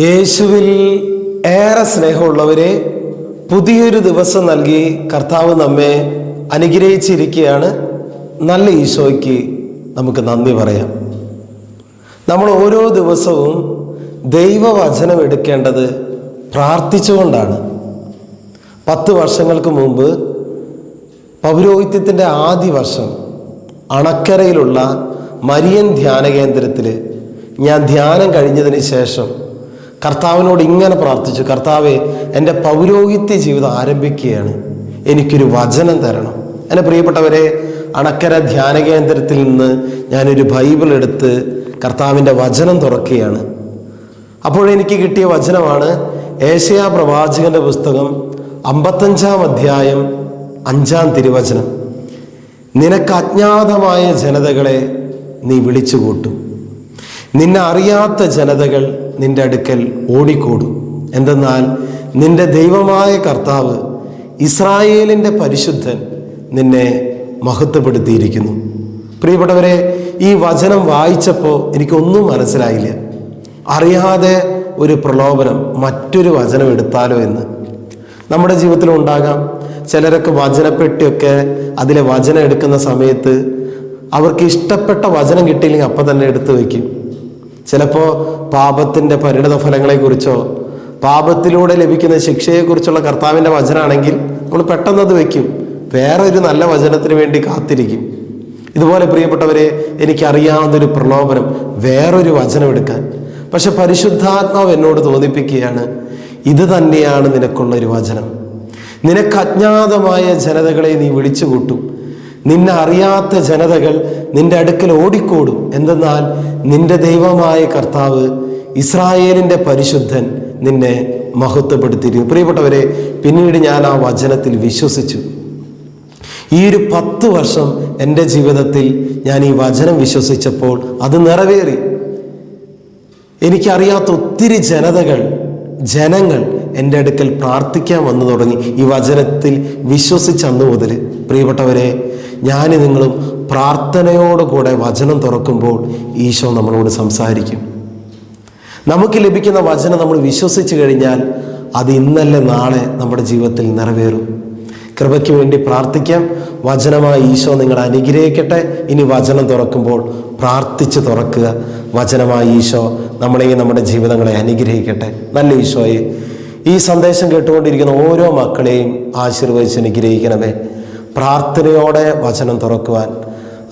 യേശുവിൽ ഏറെ സ്നേഹമുള്ളവരെ പുതിയൊരു ദിവസം നൽകി കർത്താവ് നമ്മെ അനുഗ്രഹിച്ചിരിക്കുകയാണ്. നല്ല ഈശോയ്ക്ക് നമുക്ക് നന്ദി പറയാം. നമ്മൾ ഓരോ ദിവസവും ദൈവവചനം എടുക്കേണ്ടത് പ്രാർത്ഥിച്ചുകൊണ്ടാണ്. പത്ത് വർഷങ്ങൾക്ക് മുമ്പ് പൗരോഹിത്യത്തിന്റെ ആദ്യ വർഷം അണക്കരയിലുള്ള മരിയൻ ധ്യാന കേന്ദ്രത്തിൽ ഞാൻ ധ്യാനം കഴിഞ്ഞതിന് ശേഷം കർത്താവിനോട് ഇങ്ങനെ പ്രാർത്ഥിച്ചു കർത്താവെ എന്റെ പൗരോഹിത്യ ജീവിതം ആരംഭിക്കുകയാണ്. എനിക്കൊരു വചനം തരണം. എന്റെ പ്രിയപ്പെട്ടവരെ അണക്കര ധ്യാന കേന്ദ്രത്തിൽ നിന്ന് ഞാനൊരു ബൈബിൾ എടുത്ത് കർത്താവിന്റെ വചനം തുറക്കുകയാണ്. അപ്പോഴെനിക്ക് കിട്ടിയ വചനമാണ് ഏഷ്യാ പ്രവാചകന്റെ പുസ്തകം അമ്പത്തഞ്ചാം അധ്യായം അഞ്ചാം തിരുവചനം. നിനക്ക് അജ്ഞാതമായ ജനതകളെ നീ വിളിച്ചു കൂട്ടും നിന്നെ അറിയാത്ത ജനതകൾ നിന്റെ അടുക്കൽ ഓടിക്കൂടും. എന്തെന്നാൽ നിന്റെ ദൈവമായ കർത്താവ് ഇസ്രായേലിന്റെ പരിശുദ്ധൻ നിന്നെ മഹത്വപ്പെടുത്തിയിരിക്കുന്നു. പ്രിയപ്പെട്ടവരെ ഈ വചനം വായിച്ചപ്പോൾ എനിക്കൊന്നും മനസ്സിലായില്ല. അറിയാതെ ഒരു പ്രലോഭനം മറ്റൊരു വചനം എടുത്താലോ എന്ന്. നമ്മുടെ ജീവിതത്തിലും ഉണ്ടാകാം. ചിലരൊക്കെ വചനപ്പെട്ടിയൊക്കെ അതിലെ വചനം എടുക്കുന്ന സമയത്ത് അവർക്ക് ഇഷ്ടപ്പെട്ട വചനം കിട്ടിയില്ലെങ്കിൽ അപ്പം തന്നെ എടുത്തു വയ്ക്കും. ചിലപ്പോൾ പാപത്തിന്റെ പരിണിത ഫലങ്ങളെക്കുറിച്ചോ പാപത്തിലൂടെ ലഭിക്കുന്ന ശിക്ഷയെക്കുറിച്ചുള്ള കർത്താവിന്റെ വചനമാണെങ്കിൽ നമ്മൾ പെട്ടെന്ന് അത് വയ്ക്കും. വേറെ ഒരു നല്ല വചനത്തിന് വേണ്ടി കാത്തിരിക്കും. ഇതുപോലെ പ്രിയപ്പെട്ടവരെ എനിക്കറിയാവുന്നൊരു പ്രലോഭനം വേറൊരു വചനം എടുക്കാൻ പക്ഷെ പരിശുദ്ധാത്മാവ് എന്നോട് തോന്നിപ്പിക്കുകയാണ് ഇത് തന്നെയാണ് നിനക്കുള്ളൊരു വചനം. നിനക്ക് അജ്ഞാതമായ ജനതകളെ നീ വിളിച്ചു കൂട്ടും നിന്നെ അറിയാത്ത ജനതകൾ നിന്റെ അടുക്കൽ ഓടിക്കൂടും. എന്തെന്നാൽ നിന്റെ ദൈവമായ കർത്താവ് ഇസ്രായേലിന്റെ പരിശുദ്ധൻ നിന്നെ മഹത്വപ്പെടുത്തിയിരുന്നു പ്രിയപ്പെട്ടവരെ പിന്നീട് ഞാൻ ആ വചനത്തിൽ വിശ്വസിച്ചു. ഈ ഒരു പത്ത് വർഷം എന്റെ ജീവിതത്തിൽ ഞാൻ ഈ വചനം വിശ്വസിച്ചപ്പോൾ അത് നിറവേറി. എനിക്കറിയാത്ത ഒത്തിരി ജനതകൾ ജനങ്ങൾ എന്റെ അടുക്കൽ പ്രാർത്ഥിക്കാൻ വന്നു തുടങ്ങി. ഈ വചനത്തിൽ വിശ്വസിച്ചന്ന് മുതൽ. പ്രിയപ്പെട്ടവരെ ഞാൻ നിങ്ങളും പ്രാർത്ഥനയോടുകൂടെ വചനം തുറക്കുമ്പോൾ ഈശോ നമ്മളോട് സംസാരിക്കും. നമുക്ക് ലഭിക്കുന്ന വചനം നമ്മൾ വിശ്വസിച്ച് കഴിഞ്ഞാൽ അത് ഇന്നല്ലേ നാളെ നമ്മുടെ ജീവിതത്തിൽ നിറവേറും. കൃപയ്ക്ക് വേണ്ടി പ്രാർത്ഥിക്കാം. വചനമായി ഈശോ നിങ്ങളെ അനുഗ്രഹിക്കട്ടെ. ഇനി വചനം തുറക്കുമ്പോൾ പ്രാർത്ഥിച്ച് തുറക്കുക. വചനമായി ഈശോ നമ്മളെയും നമ്മുടെ ജീവിതങ്ങളെ അനുഗ്രഹിക്കട്ടെ. നല്ല ഈശോയെ ഈ സന്ദേശം കേട്ടുകൊണ്ടിരിക്കുന്ന ഓരോ മക്കളെയും ആശീർവദിച്ച് അനുഗ്രഹിക്കണമേ. പ്രാർത്ഥനയോടെ വചനം തുറക്കുവാൻ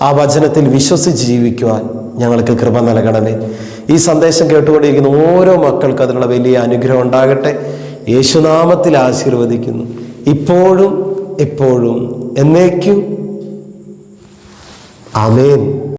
ആ വചനത്തിൽ വിശ്വസിച്ച് ജീവിക്കുവാൻ ഞങ്ങൾക്ക് കൃപ നൽകണമേ. ഈ സന്ദേശം കേട്ടുകൊണ്ടിരിക്കുന്ന ഓരോ മക്കൾക്ക് അതിനുള്ള വലിയ അനുഗ്രഹം ഉണ്ടാകട്ടെ. യേശുനാമത്തിൽ ആശീർവദിക്കുന്നു. ഇപ്പോഴും എപ്പോഴും എന്നേക്കും. ആമേൻ.